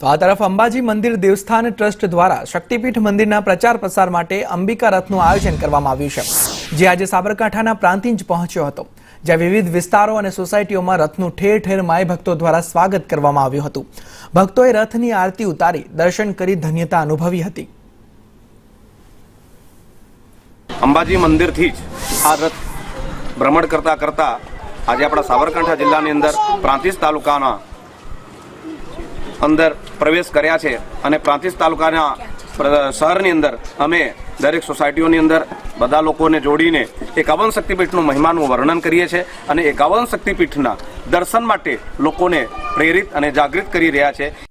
તો આ તરફ અંબાજી મંદિર દેવસ્થાન ટ્રસ્ટ દ્વારા શક્તિપીઠ મંદિરના પ્રચાર પ્રસાર માટે અંબિકા રથનું આયોજન કરવામાં આવ્યું છે, જે આજે સાબરકાંઠાના પ્રાંતિજ પહોંચ્યો હતો, જ્યાં વિવિધ વિસ્તારો અને સોસાયટીઓમાં રથનું ઠેર ઠેર માય ભક્તો દ્વારા સ્વાગત કરવામાં આવ્યું હતું. ભક્તોએ રથની આરતી ઉતારી દર્શન કરી ધન્યતા અનુભવી હતી. અંબાજી મંદિરથી જ આ રથ ભ્રમણ કરતા કરતા આજે આપણા સાબરકાંઠા જિલ્લાની અંદર પ્રાંતિજ તાલુકાના અંદર પ્રવેશ કર્યા છે અને પ્રાંતિજ તાલુકાના શહેરની અંદર અમે દરેક સોસાયટીઓની અંદર બધા લોકોને જોડીને એકાવન શક્તિપીઠનું મહિમાનું વર્ણન કરીએ છીએ અને એકાવન શક્તિપીઠના દર્શન માટે લોકોને પ્રેરિત અને જાગૃત કરી રહ્યા છે.